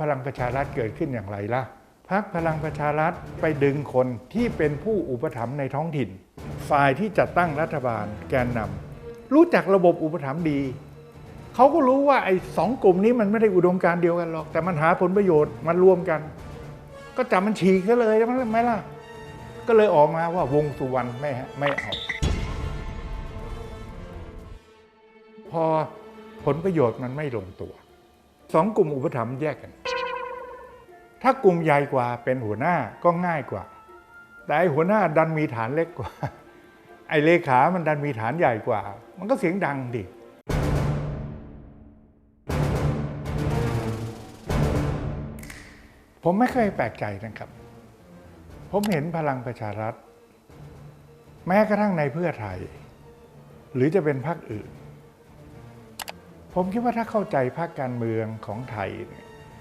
พลังประชารัฐเกิดขึ้นอย่างไรล่ะพักพลังประชารัฐไปดึงคนที่เป็นผู้อุปถัมภ์ในท้องถิ่น ฝ่ายที่จัดตั้งรัฐบาลแกนนำรู้จักระบบอุปถัมภ์ดี เขาก็รู้ว่าไอ้สองกลุ่มนี้มันไม่ได้อุดมการเดียวกันหรอก แต่มันหาผลประโยชน์มันรวมกัน ก็จับมันฉีกซะเลยใช่ไหมล่ะ ก็เลยออกมาว่าวงสุวรรณไม่ไม่เอาพอผลประโยชน์มันไม่ลงตัวสองกลุ่มอุปถัมภ์แยกกัน ถ้ากลุ่มใหญ่กว่าเป็นหัวหน้าก็ง่ายกว่า แต่ไอหัวหน้าดันมีฐานเล็กกว่า ไอ้เลขามันดันมีฐานใหญ่กว่า มันก็เสียงดังดิผมไม่เคยแปลกใจนะครับ ผมเห็นพลังประชารัฐ แม้กระทั่งในเพื่อไทย หรือจะเป็นพรรคอื่น ผมคิดว่าถ้าเข้าใจภาคการเมืองของไทย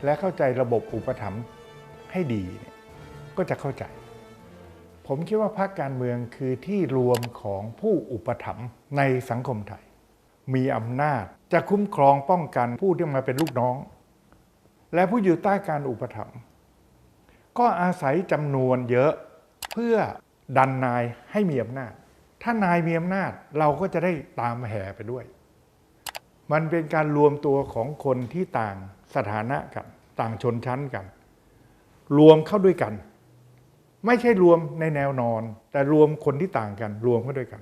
และเข้าใจระบบอุปถัมภ์ ให้ดีเนี่ยก็จะเข้าใจ ผมคิดว่าพรรคการเมืองคือที่รวมของผู้อุปถัมภ์ในสังคมไทย มีอำนาจจะคุ้มครองป้องกันผู้ที่มาเป็นลูกน้อง และผู้อยู่ใต้การอุปถัมภ์ก็อาศัยจำนวนเยอะเพื่อดันนายให้มีอำนาจ ถ้านายมีอำนาจเราก็จะได้ตามแห่ไปด้วย มันเป็นการรวมตัวของคนที่ต่างสถานะกัน ต่างชนชั้นกัน รวมเข้าด้วยกัน ไม่ใช่รวมในแนวนอน แต่รวมคนที่ต่างกัน รวมเข้าด้วยกัน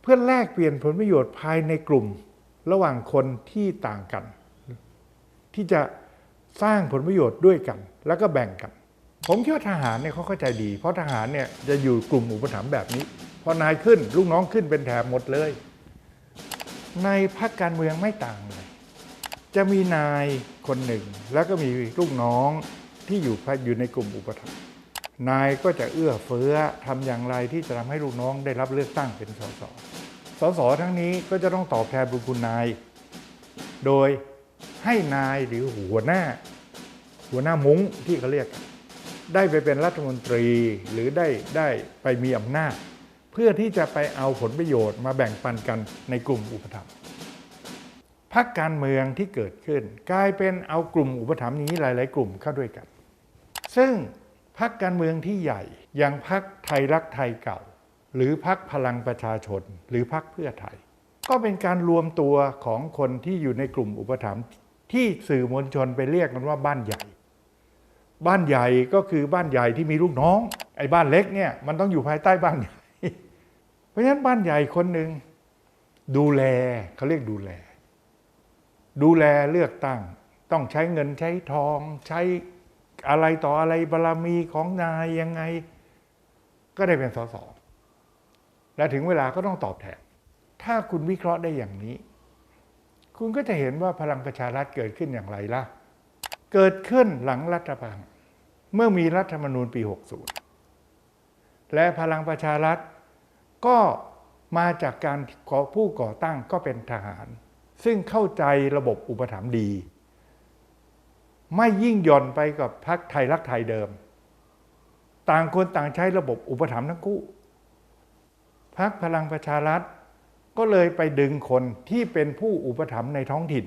เพื่อแลกเปลี่ยนผลประโยชน์ภายในกลุ่ม ระหว่างคนที่ต่างกัน ที่จะสร้างผลประโยชน์ด้วยกัน แล้วก็แบ่งกัน ผมคิดว่าทหารเนี่ยเขาเข้าใจดี เพราะทหารเนี่ยจะอยู่กลุ่มอุปถัมภ์แบบนี้พอนายขึ้นลูกน้องขึ้นเป็นแถบหมดเลย ในพรรคการเมืองไม่ต่างเลยจะมีนายคนหนึ่ง แล้วก็มีลูกน้อง ที่อยู่อยู่ในกลุ่มอุปถัมภ์นายก็จะเอื้อเฟื้อทำอย่างไรที่จะทำให้ลูกน้องได้รับเลือกตั้งเป็นสสสสทั้งนี้ก็จะต้องตอบแทนบุญคุณนาย โดยให้นายหรือหัวหน้า หัวหน้ามุ้งที่เขาเรียก ได้ไปเป็นรัฐมนตรีหรือได้ได้ไปมีอำนาจ เพื่อที่จะไปเอาผลประโยชน์มาแบ่งปันกันในกลุ่มอุปถัมภ์พรรคการเมืองที่เกิดขึ้น กลายเป็นเอากลุ่มอุปถัมภ์นี้หลาย ๆ กลุ่มเข้าด้วยกัน ซึ่งพรรคการเมืองที่ใหญ่อย่างพรรคไทยรักไทยเก่า หรือพรรคพลังประชาชน หรือพรรคเพื่อไทย ก็เป็นการรวมตัวของคนที่อยู่ในกลุ่มอุปถัมภ์ที่สื่อมวลชนไปเรียกกันว่าบ้านใหญ่ บ้านใหญ่ก็คือบ้านใหญ่ที่มีลูกน้อง ไอ้บ้านเล็กเนี่ยมันต้องอยู่ภายใต้บ้านใหญ่ เพราะฉะนั้นบ้านใหญ่คนหนึ่งดูแลเขาเรียกดูแล ดูแลเลือกตั้ง ต้องใช้เงินใช้ทองใช้ อะไรต่ออะไรบารมีของนายยังไง ก็ได้เป็นสสและถึงเวลาก็ต้องตอบแทน ถ้าคุณวิเคราะห์ได้อย่างนี้ คุณก็จะเห็นว่าพลังประชารัฐเกิดขึ้นอย่างไรล่ะ เกิดขึ้นหลังรัฐประหารเมื่อมีรัฐธรรมนูญปี 60 และพลังประชารัฐก็มาจากการผู้ก่อตั้งก็เป็นทหาร ซึ่งเข้าใจระบบอุปถัมภ์ดี ไม่ยิ่งหย่อนไปกับพรรคไทยรักไทยเดิม ต่างคนต่างใช้ระบบอุปถัมภ์ทั้งคู่พรรคพลังประชารัฐ ก็เลยไปดึงคนที่เป็นผู้อุปถัมภ์ในท้องถิ่น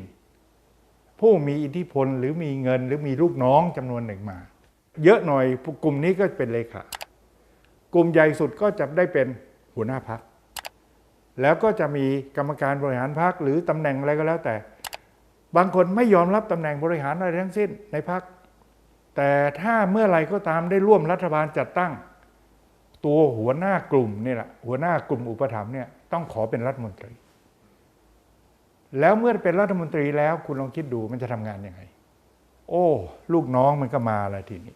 ผู้มีอิทธิพลหรือมีเงินหรือมีลูกน้องจำนวนหนึ่งมา เยอะหน่อยกลุ่มนี้ก็เป็นเลขากลุ่มใหญ่สุดก็จะได้เป็นหัวหน้าพัก แล้วก็จะมีกรรมการบริหารพักหรือตำแหน่งอะไรก็แล้วแต่ บางคนไม่ยอมรับตำแหน่งบริหารอะไรทั้งสิ้นในพัก แต่ถ้าเมื่อไรก็ตามได้ร่วมรัฐบาลจัดตั้ง ตัวหัวหน้ากลุ่มนี่แหละหัวหน้ากลุ่มอุปถัมภ์เนี่ยต้องขอเป็นรัฐมนตรี แล้วเมื่อเป็นรัฐมนตรีแล้วคุณลองคิดดูมันจะทำงานยังไง โอ้ ลูกน้องมันก็มาแล้วทีนี้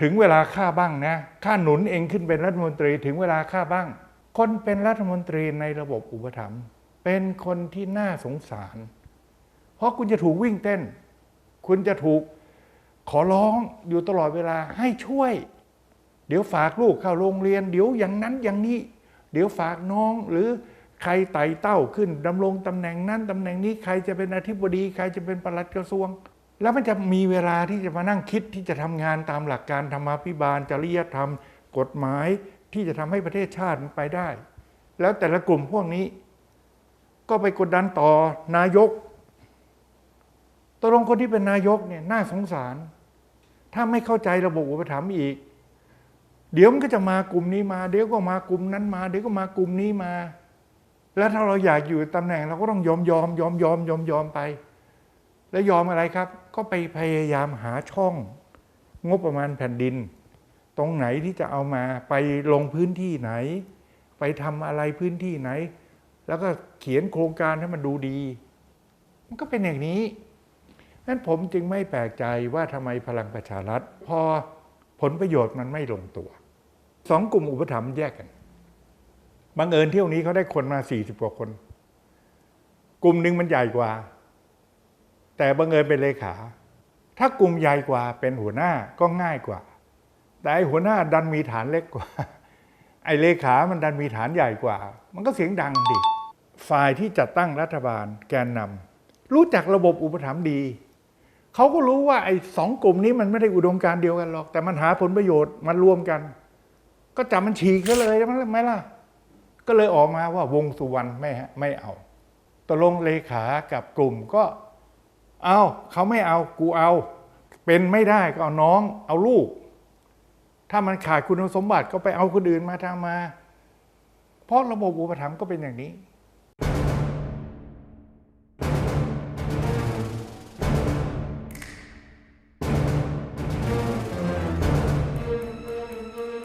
ถึงเวลาค่าบ้างนะค่าหนุนเองขึ้นเป็นรัฐมนตรี ถึงเวลาค่าบ้าง คนเป็นรัฐมนตรีในระบบอุปถัมภ์เป็นคนที่น่าสงสาร เพราะคุณจะถูกวิ่งเต้น คุณจะถูกขอร้องอยู่ตลอดเวลาให้ช่วย เดี๋ยวฝากลูกเข้าโรงเรียน เดี๋ยวอย่างนั้นอย่างนี้ เดี๋ยวฝากน้องหรือใครไต่เต้าขึ้นดำรงตำแหน่งนั้นตำแหน่งนี้ใครจะเป็นอธิบดี ใครจะเป็นปลัดกระทรวง แล้วมันจะมีเวลาที่จะมานั่งคิดที่จะทำงานตามหลักการธรรมาภิบาลจริยธรรม กฎหมายที่จะทำให้ประเทศชาติมันไปได้ แล้วแต่ละกลุ่มพวกนี้ ก็ไปกดดันต่อนายก ตกลงคนที่เป็นนายกเนี่ยน่าสงสาร ถ้าไม่เข้าใจระบบอุปถัมภ์อีก เดี๋ยวมันก็จะมากลุ่มนี้มา เดี๋ยวก็มากลุ่มนั้นมา เดี๋ยวก็มากลุ่มนี้มา แล้วถ้าเราอยากอยู่ตำแหน่งเราก็ต้องยอมยอมยอมยอมยอมยอมไป แล้วยอมอะไรครับ ก็ไปพยายามหาช่อง งบประมาณแผ่นดิน ตรงไหนที่จะเอามาไปลงพื้นที่ไหน ไปทำอะไรพื้นที่ไหน แล้วก็เขียนโครงการให้มันดูดี มันก็เป็นอย่างนี้ นั้นผมจึงไม่แปลกใจว่าทำไมพลังประชารัฐ พอผลประโยชน์มันไม่ลงตัวสองกลุ่มอุปถัมภ์แยกกันบังเอิญเที่ยวนี้เขาได้คนมาสี่สิบกว่าคน กลุ่มหนึ่งมันใหญ่กว่า แต่บังเอิญเป็นเลขา ถ้ากลุ่มใหญ่กว่าเป็นหัวหน้าก็ง่ายกว่า แต่ไอหัวหน้าดันมีฐานเล็กกว่า ไอเลขามันดันมีฐานใหญ่กว่า มันก็เสียงดังดิฝ่ายที่จัดตั้งรัฐบาลแกนนำรู้จักระบบอุปถัมภ์ดี เขาก็รู้ว่าไอ้สองกลุ่มนี้มันไม่ได้อุดมการเดียวกันหรอก แต่มันหาผลประโยชน์มันรวมกัน ก็จับมันฉีกซะเลยใช่ไหมล่ะ ก็เลยออกมาว่าวงสุวรรณไม่ฮะไม่เอาตกลงเลขากับกลุ่มก็ เอาเขาไม่เอากูเอา เป็นไม่ได้ก็เอาน้อง เอาลูก ถ้ามันขาดคุณสมบัติก็ไปเอาคนอื่นมาทำมา เพราะระบบอุปถัมภ์ก็เป็นอย่างนี้